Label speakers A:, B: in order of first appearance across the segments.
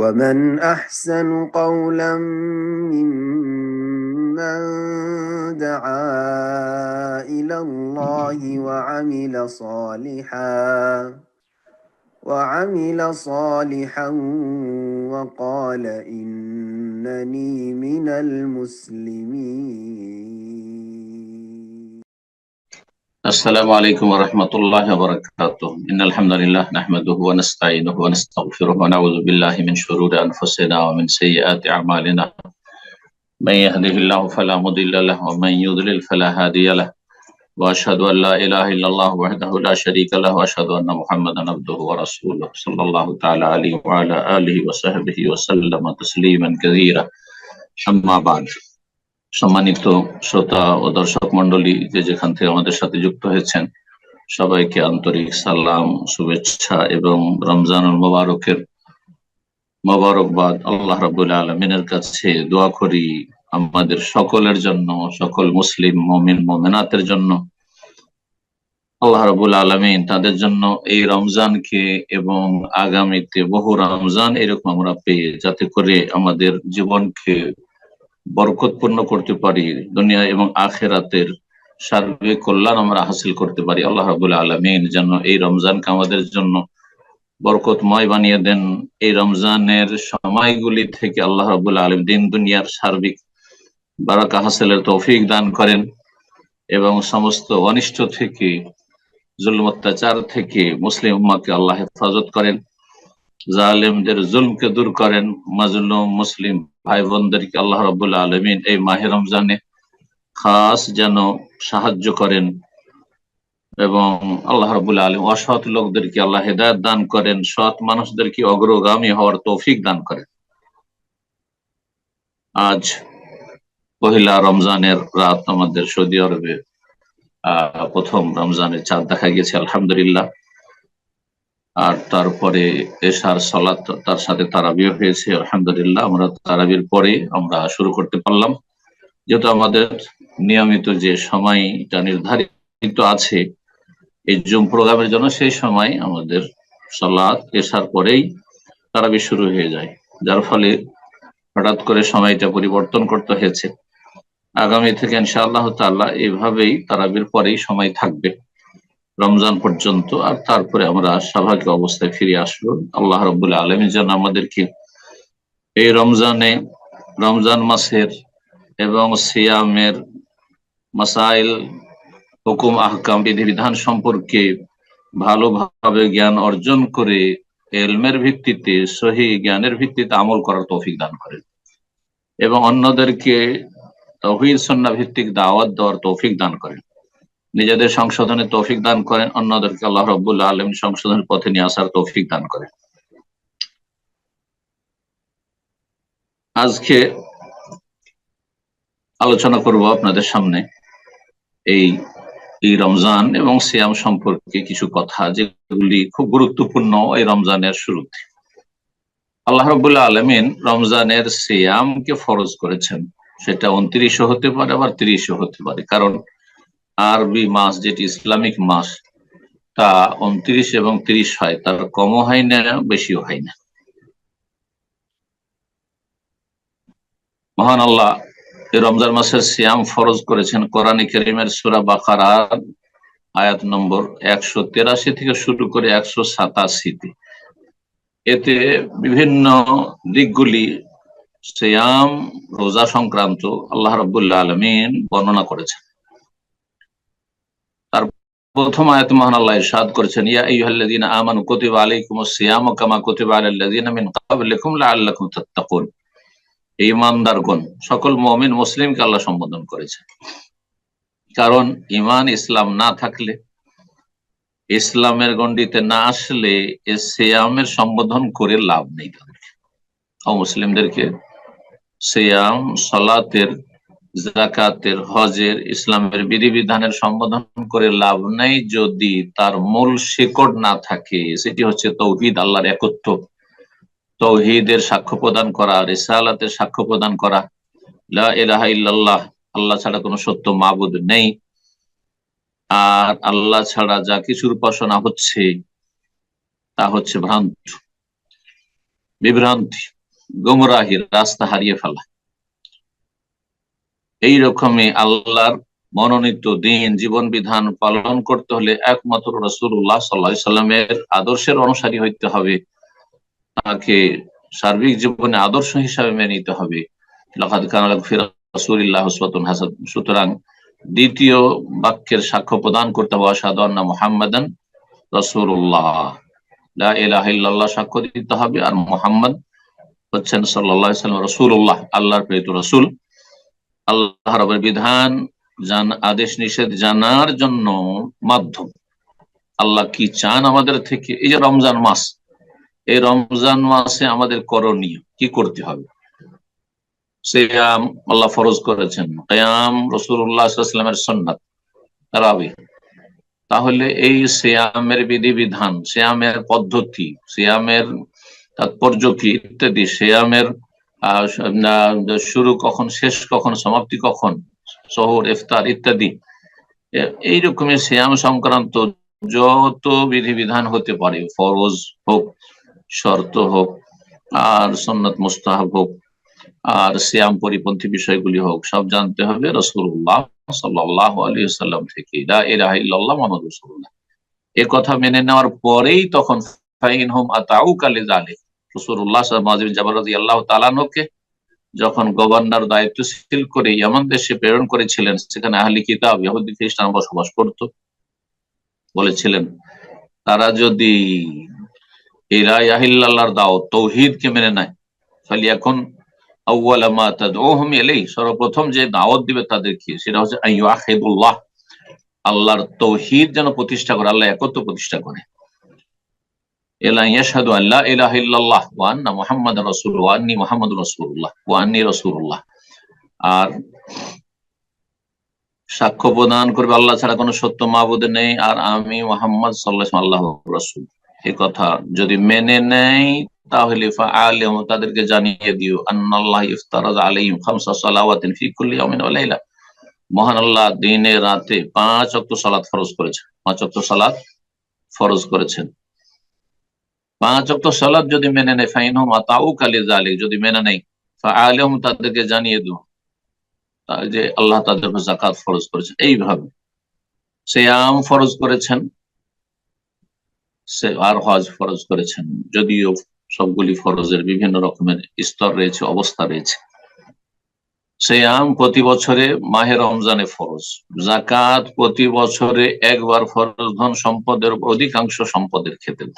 A: ومن أحسن قولا ممن دعا إلى الله وعمل صالحا وعمل صالحا وقال إنني من المسلمين
B: السلام عليكم ورحمة الله وبركاته إن الحمد لله نحمده ونستعينه ونستغفره ونعوذ بالله من شرور أنفسنا ومن سيئات أعمالنا من يهده الله فلا مضل له ومن يضلل فلا هادي له۔ وأشهد أن لا إله إلا الله وحده لا شريك له وأشهد أن محمدا عبده ورسوله صلى الله تعالى عليه وعلى آله وصحبه وسلم تسليما كثيرا أما بعد۔ সম্মানিত শ্রোতা ও দর্শক মন্ডলী যে যেখান থেকে আমাদের সাথে যুক্ত হয়েছেন, সবাইকে আন্তরিক সালাম, শুভেচ্ছা এবং রমজানুল মোবারকের মোবারকবাদ আল্লাহ রাবুল আলমিনের কাছে দোয়া করি আমাদের সকলের জন্য, সকল মুসলিম, মমিন, মোমেনাতের জন্য। আল্লাহ রাবুল আলমিন তাদের জন্য এই রমজানকে এবং আগামীতে বহু রমজান এরকম আমরা পেয়ে যাতে করে আমাদের জীবনকে বরকতপূর্ণ করতে পারি দুনিয়া এবং আখেরাতের সার্বিক কল্যাণ আমরা হাসিল করতে পারি। আল্লাহ রাবুল আলমিন যেন এই রমজানকে আমাদের জন্য বরকতময় বানিয়ে দেন। এই রমজানের সময়গুলি থেকে আল্লাহ রাবুল আলম দিন দুনিয়ার সার্বিক বারাকা হাসিলের তৌফিক দান করেন এবং সমস্ত অনিষ্ট থেকে, জুলম অত্যাচার থেকে মুসলিম উম্মাকে আল্লাহ হেফাজত করেন। জালেমদের জুলমকে দূর করেন মাজলুম মুসলিম ভাই বোনদেরকে আল্লাহ রবুল্লা আলমিন এই মাহে রমজানে খাস যেন সাহায্য করেন এবং আল্লাহ রবুল্লা আলম অসৎ লোকদেরকে আল্লাহ হেদায়ত দান করেন, সৎ মানুষদেরকে অগ্রগামী হওয়ার তৌফিক দান করেন। আজ পহিলা রমজানের রাত আমাদের সৌদি আরবে প্রথম রমজানের চাঁদ দেখা গেছে, আলহামদুলিল্লাহ। আর তারপরে এশার সলাত তার সাথে তারাবিও হয়েছে, আলহামদুলিল্লাহ। আমরা তারাবির পরে আমরা শুরু করতে পারলাম। যেহেতু আমাদের নিয়মিত যে সময়টা নির্ধারিত আছে, এই জুম প্রোগ্রামের জন্য সেই সময় আমাদের সলাৎ এসার পরেই তারাবি শুরু হয়ে যায়। যার ফলে হঠাৎ করে সময়টা পরিবর্তন করতে হয়েছে। আগামী থেকে ইনশাআল্লাহ তাল্লাহ এভাবেই তারাবির পরেই সময় থাকবে। রমজান পর্যন্ত, আর তারপরে আমরা স্বাভাবিক অবস্থায় ফিরে আসব। আল্লাহ রবুল্লা আলমী যেন আমাদেরকে এই রমজানে, রমজান মাসের এবং সিয়ামের মাসাইল, হুকুম, আহকাম, বিধিবিধান সম্পর্কে ভালোভাবে জ্ঞান অর্জন করে এলমের ভিত্তিতে, সহি জ্ঞানের ভিত্তিতে আমল করার তৌফিক দান করেন। এবং অন্যদেরকে তহিদ সন্না ভিত্তিক দাওয়াত দেওয়ার তৌফিক দান করেন। নিজেদের সংশোধনের তৌফিক দান করেন, অন্যদেরকে আল্লাহ রব্বুল্লাহ আলম সংশোধনের পথে নিয়ে আসার তৌফিক দান করেন। আজকে আলোচনা করব আপনাদের সামনে এই এই রমজান এবং সিয়াম সম্পর্কে কিছু কথা, যেগুলি খুব গুরুত্বপূর্ণ এই রমজানের শুরুতে। আল্লাহ রবুল্লাহ আলমিন রমজানের সিয়ামকে ফরজ করেছেন। সেটা উনত্রিশও হতে পারে, আবার তিরিশও হতে পারে। কারণ আরবি মাস, যেটি ইসলামিক মাস, তা উনত্রিশ এবং তিরিশ হয়। তার কমও হয় না, বেশিও হয় না। মহান আল্লাহ রমজান মাসের সিয়াম ফরজ করেছেন। কোরআন করিমের সুরা বাকার আয়াত নম্বর একশো তেরাশি থেকে শুরু করে একশো সাতাশিতে। এতে বিভিন্ন দিকগুলি সিয়াম, রোজা সংক্রান্ত আল্লাহ রবুল্লা আলমিন বর্ণনা করেছেন। প্রথম আয়াত মহান আল্লাহ ইরশাদ করেছেন, ইয়া আইয়ুহাল্লাযীনা আমানু কুতিবা আলাইকুমুস সিয়ামু কামা কুতিবা আলাল লাযীনা মিন ক্বাবলিকুম লাআল্লাকুম তাত্তাকুন। ঈমানদারগণ সকল মুমিন মুসলিমকে আল্লাহ সম্বোধন করেছেন। কারণ ইমান ইসলাম না থাকলে, ইসলামের গণ্ডিতে না আসলে এ সিয়ামের সম্বোধন করে লাভ নেই তাদেরকে। মুসলিমদেরকে সিয়াম, সলাতের জাকাতের হজের ইসলামের বিধিবিধানের সম্বোধন করে লাভ নেই যদি তার মূল শিকড় না থাকে। সেটি হচ্ছে তৌহিদ, আল্লাহর একত্র তৌহিদের সাক্ষ্য প্রদান করা, রেসালাতের সাক্ষ্য প্রদান করা। লা ইলাহা ইল্লাল্লাহ, আল্লাহ ছাড়া কোনো সত্য মাবুদ নেই। আর আল্লাহ ছাড়া যা কিছুর উপাসনা হচ্ছে, তা হচ্ছে ভ্রান্ত। বিভ্রান্তি, গুমরাহি, রাস্তা হারিয়ে ফেলা। এই রকমই আল্লাহর মনোনীত দিন, জীবন বিধান পালন করতে হলে একমাত্র রসুল্লাহ সাল্লা সাল্লামের আদর্শের অনুসারী হইতে হবে। তাকে সার্বিক জীবনে আদর্শ হিসাবে মেনে নিতে হবে। সুতরাং দ্বিতীয় বাক্যের সাক্ষ্য প্রদান করতে হবে আসাদান্না মোহাম্মদান রসুল্লাহ সাক্ষ্য দিতে হবে। আর মোহাম্মদ হচ্ছেন সাল্লাহ সাল্লাম রসুল্লাহ আল্লাহর প্রেরিত রসুল। আল্লাহ রবের বিধান, জান, আদেশ, নিষেধ জানার জন্য মাধ্যম। আল্লাহ কি চান আমাদের থেকে? এই যে রমজান মাস, এই রমজান মাসে আমাদের করণীয় কি করতে হবে? সিয়াম আল্লাহ ফরজ করেছেন। কয়াম রসুল্লাহামের সন্ন্যাত রাবি তাহলে এই সিয়ামের বিধি বিধান সিয়ামের পদ্ধতি, সিয়ামের তাৎপর্য কি ইত্যাদি, সিয়ামের শুরু কখন, শেষ কখন, সমাপ্তি কখন, শহর, ইফতার ইত্যাদি। এইরকমের শ্যাম সংক্রান্ত যত বিধিবিধান হতে পারে, ফরজ হোক, শর্ত হোক, আর সন্ন্যত মুস্তাহাব হোক, আর শ্যাম পরিপন্থী বিষয়গুলি হোক, সব জানতে হবে রসুল্লাহ সাল্লাহ আলী সাল্লাম থেকে। মোহাম্মদ রসুল্লাহ এ কথা মেনে নেওয়ার পরেই তখন ফাইন হোম আতাউ কালে জালে যখন গভর্নর দায়িত্বশীল করে এমন দেশে প্রেরণ করেছিলেন, সেখানে আহলি কিতাব, ইহুদি খ্রিস্টান বসবাস করত। বলেছিলেন, তারা যদি এরা ইয়াহিল্লাহর দাও, তৌহিদকে মেনে নেয়। ফলে এখন সর্বপ্রথম যে দাওয়াত দিবে তাদেরকে, সেটা হচ্ছে আল্লাহর তৌহিদ যেন প্রতিষ্ঠা করে, আল্লাহ একত্র প্রতিষ্ঠা করে। আল্লাহ আর সাক্ষ্য প্রদান করবে আল্লাহ ছাড়া কোনো সত্য মাহবুদ নেই। আর আমি মোহাম্মদ সাল্লাহ আল্লাহ রসুল। এ কথা যদি মেনে নেই, তাহলে আলিম তাদেরকে জানিয়ে দিও, আন্নাল্লাহ মহান আল্লাহ দিনে রাতে পাঁচ ওয়াক্ত সালাত ফরজ করেছেন। পাঁচ ওয়াক্ত সালাত ফরজ করেছেন। পাঁচ অক্ট সালাদ যদি মেনে নেয় ফাইন হোম তাও কালি জালিক যদি মেনে নেই আলম তাদেরকে জানিয়ে দো যে আল্লাহ তাদের জাকাত ফরজ করেছেন। এইভাবে সে আম ফরজ করেছেন, সে আর হজ ফরজ করেছেন। যদিও সবগুলি ফরজের বিভিন্ন রকমের স্তর রয়েছে, অবস্থা রয়েছে। সে আম প্রতি বছরে মাহে রমজানে ফরজ। জাকাত প্রতি বছরে একবার ফরজ ধন সম্পদের অধিকাংশ সম্পদের ক্ষেত্রে।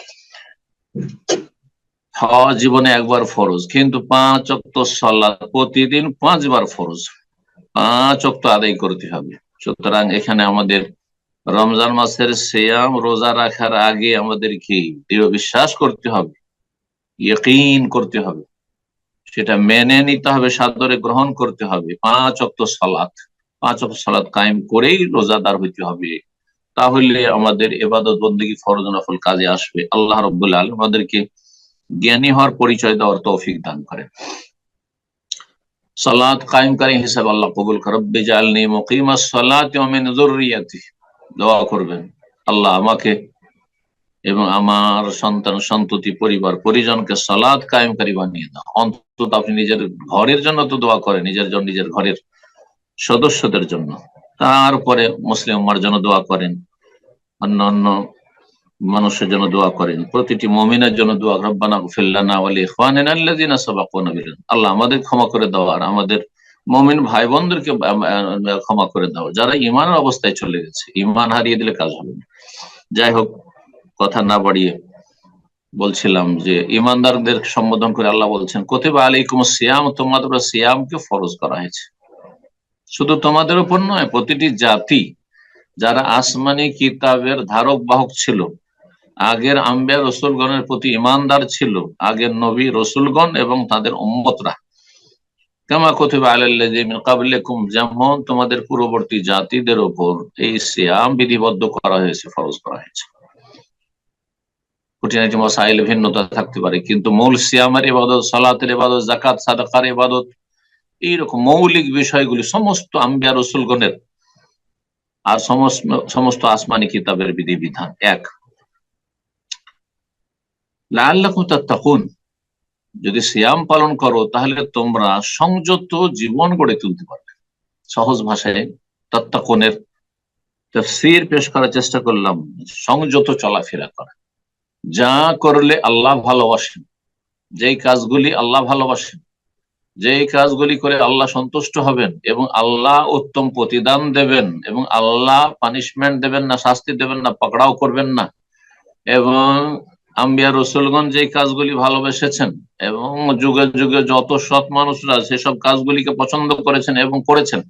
B: হওয়া জীবনে একবার ফরজ, কিন্তু পাঁচ অক্ত সলাদ প্রতিদিন পাঁচবার ফরজ। পাঁচ অক্ত আদায় করতে হবে। সুতরাং এখানে আমাদের রমজান মাসের শ্যাম রোজা রাখার আগে আমাদের কি দৃঢ় বিশ্বাস করতে হবে, ইয়কিন করতে হবে। সেটা মেনে নিতে হবে, সাদরে গ্রহণ করতে হবে। পাঁচ অক্ত সালাত, পাঁচ অক্ত সালাত কায়েম করেই রোজাদার হইতে হবে। তাহলে আমাদের এবাদত বন্দী ফরজ নফল কাজে আসবে। আল্লাহ রব্বুল আলম আমাদেরকে জ্ঞানী হওয়ার পরিচয় দেওয়ার তৌফিক দান করে সালাত কায়েমকারী হিসাবে আল্লাহ কবুল করব্বে জালনি মুকিমা সালাত মিন যুররিয়াতি। দোয়া করবেন, আল্লাহ আমাকে এবং আমার সন্তান, সন্ততি, পরিবার, পরিজনকে সালাদ কায়েমকারী বানিয়ে দাও। অন্তত আপনি নিজের ঘরের জন্য তো দোয়া করেন, নিজের জন্য নিজের ঘরের সদস্যদের জন্য। তারপরে মুসলিম উম্মার জন্য দোয়া করেন। অন্য অন্য মানুষের জন্য দোয়া করেন। প্রতিটি মমিনের জন্য দোয়া রব্বানা ফিল্লানা ওয়ালি ইখওয়ানিনা আল্লাহ আমাদের ক্ষমা করে দাও আর আমাদের মমিন ভাই বোনদেরকে ক্ষমা করে দাও। যারা ইমানের অবস্থায় চলে গেছে ইমান হারিয়ে দিলে কাজ হবে না। যাই হোক, কথা না বাড়িয়ে বলছিলাম যে ইমানদারদের সম্বোধন করে আল্লাহ বলছেন কোথেবা আলাইকুম সিয়াম, তোমাদের সিয়ামকে ফরজ করা হয়েছে। শুধু তোমাদের উপর নয়, প্রতিটি জাতি যারা আসমানি কিতাবের ধারক বাহক ছিল, আগের আম্বিয়া রসুলগণের প্রতি ইমানদার ছিল, আগের নবী রসুলগণ এবং তাদের উম্মতরা। কামা কথিবা আলাল্লাযিমিন কাবলিকুম যেমন তোমাদের পূর্ববর্তী জাতিদের উপর এই সিয়াম বিধিবদ্ধ করা হয়েছে, ফরজ করা হয়েছে। খুঁটিনাটি মশাইল ভিন্নতা থাকতে পারে, কিন্তু মূল সিয়ামের ইবাদত, সালাতের ইবাদত জাকাত সাদাকার ইবাদত, এইরকম মৌলিক বিষয়গুলি সমস্ত আম্বিয়া রসুলগণের আর সমস্ত আসমানি কিতাবের বিধিবিধান। এক লাল্লাকুম তাত্তাকুন। যদি সিয়াম পালন করো, তাহলে তোমরা সংযত জীবন গড়ে তুলতে পারবে। সহজ ভাষায় তত্ত্বাকনের তফসির পেশ করার চেষ্টা করলাম, সংযত চলাফেরা করা। যা করলে আল্লাহ ভালোবাসেন, যেই কাজগুলি আল্লাহ ভালোবাসেন যেই কাজগুলি করে আল্লাহ সন্তুষ্ট হবেন এবং আল্লাহ উত্তম প্রতিদান দেবেন এবং আল্লাহ পানিশমেন্ট দেবেন না, শাস্তি দেবেন না, পাকড়াও করবেন না। এবং আম্বিয়া রসুলগঞ্জ যে কাজগুলি ভালোবেসেছেন এবং যুগে যুগে যত সৎ মানুষরা সেসব কাজগুলিকে পছন্দ করেছেন এবং করেছেন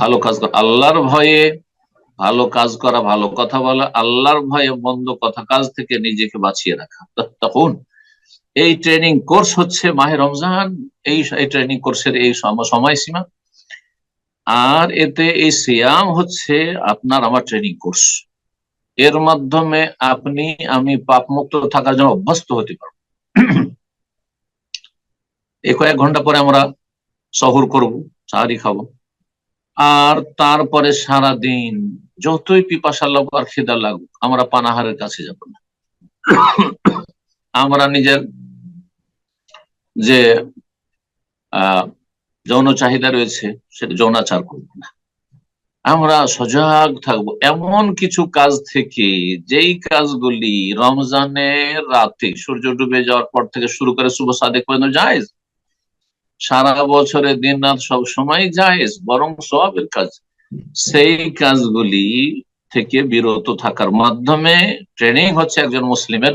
B: ভালো কাজ করা, আল্লাহর ভয়ে ভালো কাজ করা, ভালো কথা বলা, আল্লাহর ভয়ে বন্ধ কথা কাজ থেকে নিজেকে বাঁচিয়ে রাখা। তখন এই ট্রেনিং কোর্স হচ্ছে মাহে রমজান, এই ট্রেনিং কোর্সের এই সম- সময়সীমা। আর এতে এই সিয়াম হচ্ছে আপনার আমার ট্রেনিং কোর্স এর মাধ্যমে আপনি, আমি পাপ মুক্ত থাকার জন্য অভ্যস্ত হতে পারব। এই কয়েক ঘণ্টা পরে আমরা সহর করব চাহারি খাব। আর তারপরে সারা দিন যতই পিপাসা লাগুক আর খিদা লাগুক, আমরা পানাহারের কাছে যাব না। আমরা নিজের যে যৌন চাহিদা রয়েছে, সেটা যৌনাচার করব না। আমরা সজাগ থাকব। এমন কিছু কাজ থেকে, যেই কাজগুলি রমজানের রাতে সূর্য ডুবে যাওয়ার পর থেকে শুরু করে শুভ সাদেক পর্যন্ত যায় সারা বছরে দিন রাত সব সময় যায় বরং সবের কাজ, সেই কাজগুলি থেকে বিরত থাকার মাধ্যমে, ট্রেনিং হচ্ছে একজন মুসলিমের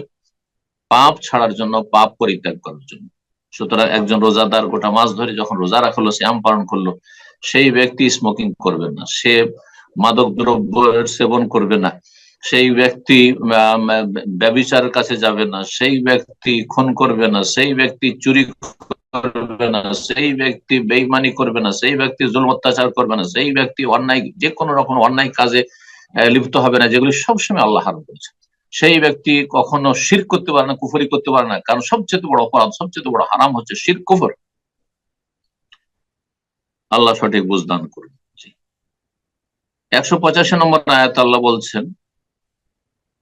B: পাপ ছাড়ার জন্য পাপ পরিত্যাগ করার জন্য। সুতরাং একজন রোজাদার গোটা মাস ধরে যখন রোজা রাখল শ্যাম পালন করল সেই ব্যক্তি স্মোকিং করবে না সে মাদক দ্রব্য সেবন করবে না সেই ব্যক্তি আহ, ব্যভিচারের কাছে যাবে না সেই ব্যক্তি খুন করবে না সেই ব্যক্তি চুরি করবে না সেই ব্যক্তি বেইমানি করবে না সেই ব্যক্তি জুল অত্যাচার করবে না সেই ব্যক্তি অন্যায় যে কোনো রকম অন্যায় কাজে লিপ্ত হবে না যেগুলি সবসময় আল্লাহ হারাম করেছে সেই ব্যক্তি কখনো শির করতে পারে না, কুফরি করতে পারে না। কারণ সবচেয়ে বড় অপরাধ, সবচেয়ে বড় হারাম হচ্ছে শির কুফর। আল্লাহ সঠিক বুঝদান করুন। একশো পঁচাশি নম্বর আয়াত আল্লাহ বলছেন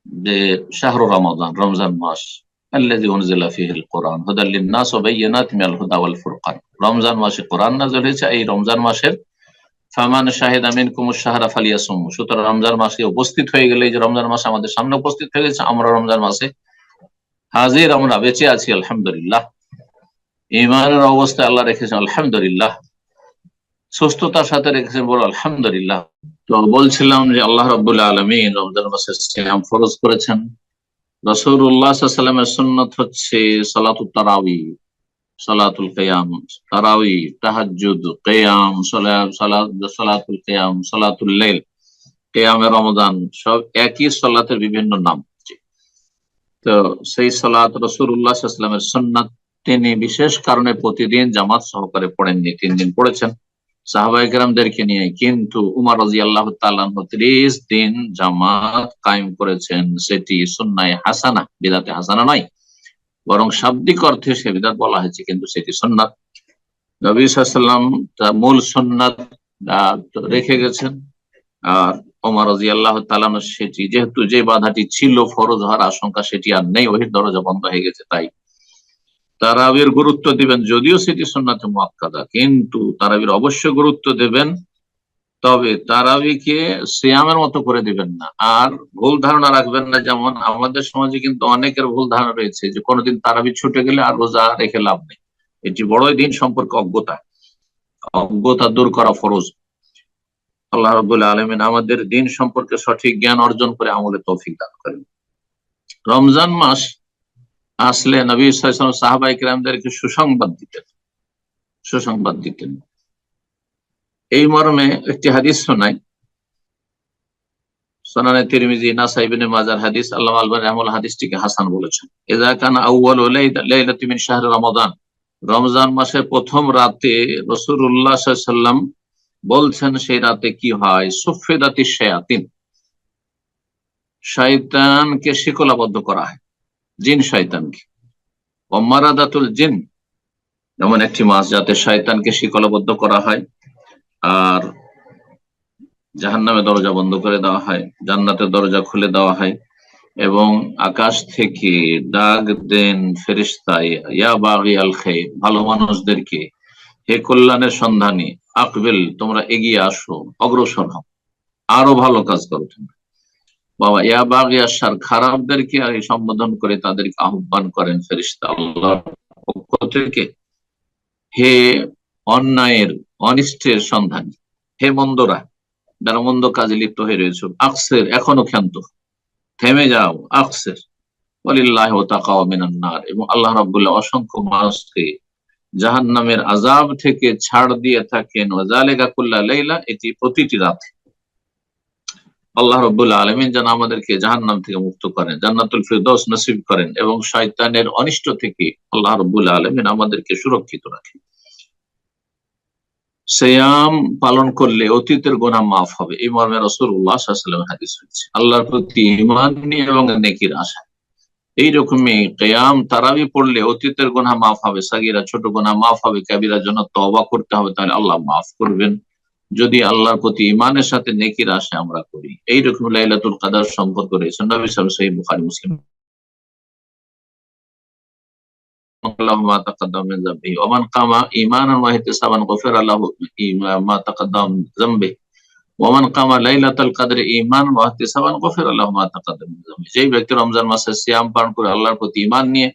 B: যে, শাহর রমাদান, রমজান মাস রমজান মাসে কোরআন নাজল হয়েছে, এই রমজান মাসের ফামান শাহিদা মিনকুম শাহরা ফালিয়াসুম। সুতরাং রমজান মাসে উপস্থিত হয়ে গেলে যে রমজান মাস আমাদের সামনে উপস্থিত হয়ে গেছে, আমরা রমজান মাসে হাজির, আমরা বেঁচে আছি, আলহামদুলিল্লাহ। ইমানের অবস্থায় আল্লাহ রেখেছেন, আলহামদুলিল্লাহ। সুস্থতার সাথে রেখেছেন বল আলহামদুলিল্লাহ। তো বলছিলাম যে আল্লাহ রবুল্লাহ আলমিন রমজান মাসের সিয়াম ফরজ করেছেন। রসুল্লাহ সাল্লামের সুন্নত হচ্ছে সালাতুল তারাবি সালাতুল কেয়াম তারাউই তাহাজুদ কেয়াম সালাতুল কেয়াম, সালাতুল লেল কেয়ামে রমজান, সব একই সালাতের বিভিন্ন নাম। তো সেই সালাত রসুল্লাহ সাল্লামের সুন্নাত, তিনি বিশেষ কারণে প্রতিদিন জামাত সহকারে পড়েননি, তিন দিন পড়েছেন। সাহাবাই কেরামদেরকে নিয়ে কিন্তু উমার রাজি আল্লাহ ত্রিশ দিন জামাত কায়েম করেছেন, সেটি সুন্নায় হাসানা, বিদাতে হাসানা নয়। বরং শাব্দিক অর্থে সে বিদাত বলা হয়েছে, কিন্তু সেটি সুন্নাত নবী সাল্লাম মূল সুন্নাত রেখে গেছেন। আর ওমর রাজি আল্লাহ সেটি, যেহেতু যে বাধাটি ছিল, ফরজ হওয়ার আশঙ্কা সেটি আর নেই, ওহির দরজা বন্ধ হয়ে গেছে, তাই। তারাবির গুরুত্ব দিবেন, যদিও সেটি সন্ন্যাতে মুআক্কাদা, কিন্তু তারাবির অবশ্যই গুরুত্ব দেবেন তবে তারাবিকে সিয়ামের মতো করে দিবেন না। আর ভুল ধারণা রাখবেন না, যেমন আমাদের সমাজে কিন্তু অনেকের ভুল ধারণা রয়েছে যে কোনোদিন তারাবি ছুটে গেলে আর রোজা রেখে লাভ নেই। এটি বড়ই দিন সম্পর্কে অজ্ঞতা। অজ্ঞতা দূর করা ফরজ। আল্লাহ রবুল্লাহ আলমিন আমাদের দিন সম্পর্কে সঠিক জ্ঞান অর্জন করে আমলে তৌফিক দান করেন। রমজান মাস আসলে নবী সাহাবাই কিরামদেরকে সুসংবাদ দিতেন। সুসংবাদ দিতেন। এই মর্মে একটি হাদিস শোনাই। সোনানে তিরমিজি নাসাইবিনে মাজার হাদিস আল্লাহ আলবান রহমুল হাদিসটিকে হাসান বলেছেন। এজা কান আউয়াল লাইলাতি মিন শাহর রমজান মাসের প্রথম রাতে রাসূলুল্লাহ সাল্লাম বলছেন, সেই রাতে কি হয়? সুফেদাতি শায়াতিন। শয়তানকে শিকলাবদ্ধ করা হয়, জিন শয়তানকে। অমারাদাতুল জিন। যেমন একটি মাস যাতে শয়তানকে শিকলবদ্ধ করা হয়। আর জাহান নামে দরজা বন্ধ করে দেওয়া হয়, জান্নাতের দরজা খুলে দেওয়া হয় এবং আকাশ থেকে ডাক দেন ভালো মানুষদেরকে, হে কল্যাণের সন্ধানী, আকবেল, তোমরা এগিয়ে আসো, অগ্রসর হও, আরও ভালো কাজ করো তোমরা। বাবা, ইয়া বাগি আসার খারাপদেরকে আর সম্বোধন করে তাদেরকে আহ্বান করেন ফেরিস্তা আল্লাহর পক্ষ থেকে, হে অন্যায়ের, অনিষ্টের সন্ধান। হে মন্দরা, যারা মন্দ কাজে লিপ্ত হয়ে রয়েছে, আকসের এখনও ক্ষান্ত। থেমে যাও, আকসের। ওয়ালিল্লাহি ওয়া তাকাও মিনান এবং আল্লাহ রাব্বুল্লাহ অসংখ্য মানুষকে জাহান্নামের আযাব থেকে ছাড় দিয়ে থাকেন। ওয়াজালিকা লাইলা, এটি প্রতিটি রাতে। আল্লাহ রাব্বুল আলামিন যেন আমাদেরকে জাহান্নাম থেকে মুক্ত করেন, জান্নাতুল ফিরদৌস নসিব করেন এবং শয়তানের অনিষ্ট থেকে আল্লাহ রাব্বুল আলামিন আমাদেরকে সুরক্ষিত রাখেন। সিয়াম পালন করলে অতীতের গোনা মাফ হবে। এই মর্মে সাল্লাল্লাহু হাদিস হয়েছে আল্লাহর প্রতি নিয়ে এবং নেকির আশা। এইরকমই কেয়াম, তারাবি পড়লে অতীতের গোনা মাফ হবে, সাগিরা ছোট গোনা মাফ হবে কাবিরার জন্য তওবা করতে হবে, তাহলে আল্লাহ মাফ করবেন। যদি আল্লাহর প্রতি ইমানের সাথে নেকির আশা আমরা করি। এইরকম লাইলাতুল কাদার সম্পর্ক রয়েছে। নবী সাল্লাল্লাহু আলাইহি বুখারী, মুসলিম। ব্যক্তি রমজান মাসে করে আল্লাহর প্রতি নিয়ে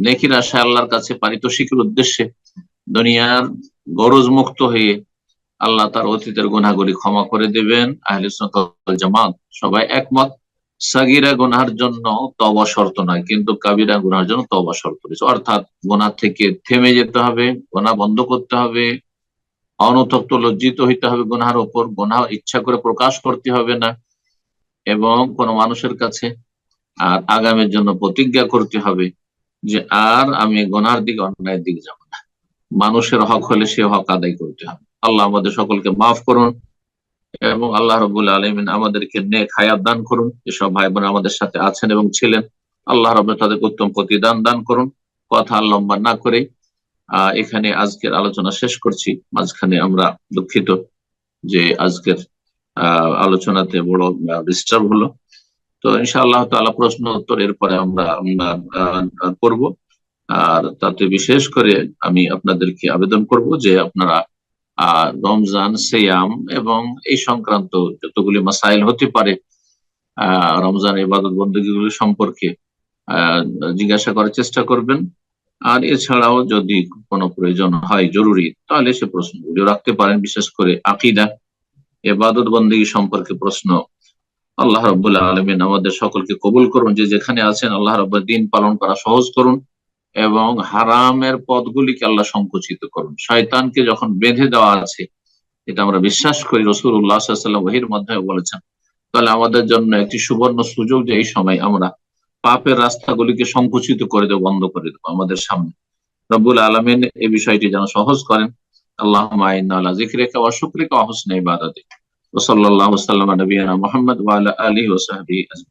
B: নেকির আশায় আল্লাহর কাছে পারিতোষিকের উদ্দেশ্যে দুনিয়ার গরজ মুক্ত হয়ে আল্লাহ তার অতীতের গুণাগুলি ক্ষমা করে দেবেন। আহলে জামাত সবাই একমত। সাগিরা গুনার জন্য তবা শর্ত নয়, কিন্তু কাবিরা গুনার জন্য তবা শর্ত রয়েছে। অর্থাৎ গুনাহ থেকে থেমে যেতে হবে গুনাহ বন্ধ করতে হবে অনতপ্ত লজ্জিত হইতে হবে গোনার ওপর, গোনা ইচ্ছা করে প্রকাশ করতে হবে না, এবং কোন মানুষের কাছে আর আগামের জন্য প্রতিজ্ঞা করতে হবে যে আর আমি গোনার দিকে, অন্যায়ের দিকে যাব না। মানুষের হক হলে সে হক আদায় করতে হবে। আল্লাহ আমাদের সকলকে মাফ করুন। এবং আল্লাহ রবুল আলমিন আমাদেরকে নেক হায়াত দান করুন। যেসব ভাই বোন আমাদের সাথে আছেন এবং ছিলেন। আল্লাহ রব তাদেরকে উত্তম প্রতিদান দান করুন। কথা লম্বা না করে এখানে আজকের আলোচনা শেষ করছি। মাঝখানে আমরা দুঃখিত যে আজকের, আহ, আলোচনাতে বড় ডিস্টার্ব হলো। তো ইনশাআল্লাহ তাআলা প্রশ্ন উত্তর এরপরে আমরা করব। আর তাতে বিশেষ করে আমি আপনাদেরকে আবেদন করব যে আপনারা রমজান, সিয়াম এবং এই সংক্রান্ত যতগুলি মাসাইল হতে পারে রমজান ইবাদত বন্দীগুলি সম্পর্কে জিজ্ঞাসা করার চেষ্টা করবেন। আর এছাড়াও যদি কোনো প্রয়োজন হয় জরুরি, তাহলে সে প্রশ্নগুলি রাখতে পারেন, বিশেষ করে আকিদা এবাদত বন্দী সম্পর্কে প্রশ্ন। আল্লাহ রব্বুল্লাহ আলমিন আমাদের সকলকে কবুল করুন, যে যেখানে আছেন, আল্লাহ রব্বুল দিন পালন করা সহজ করুন। এবং হারামের পদগুলিকে আল্লাহ সংকুচিত করুন। শয়তানকে যখন বেঁধে দেওয়া আছে, এটা আমরা বিশ্বাস করি রসুল উল্লাহাম ওহির মধ্যে বলেছেন, তাহলে আমাদের জন্য একটি সুবর্ণ সুযোগ যে এই সময় আমরা পাপের রাস্তাগুলিকে সংকুচিত করে দেবো, বন্ধ করে দেবো আমাদের সামনে। রব্বুল আলমিন এই বিষয়টি যেন সহজ করেন। আল্লাহ আল্লাহ জিক্রিকা ওয়া শুক্রিকা ওয়া হুসনা ইবাদাতিক। ওয়া সাল্লাল্লাহু সাল্লামা নবিয়ানা মুহাম্মদ আলা আজমাইন।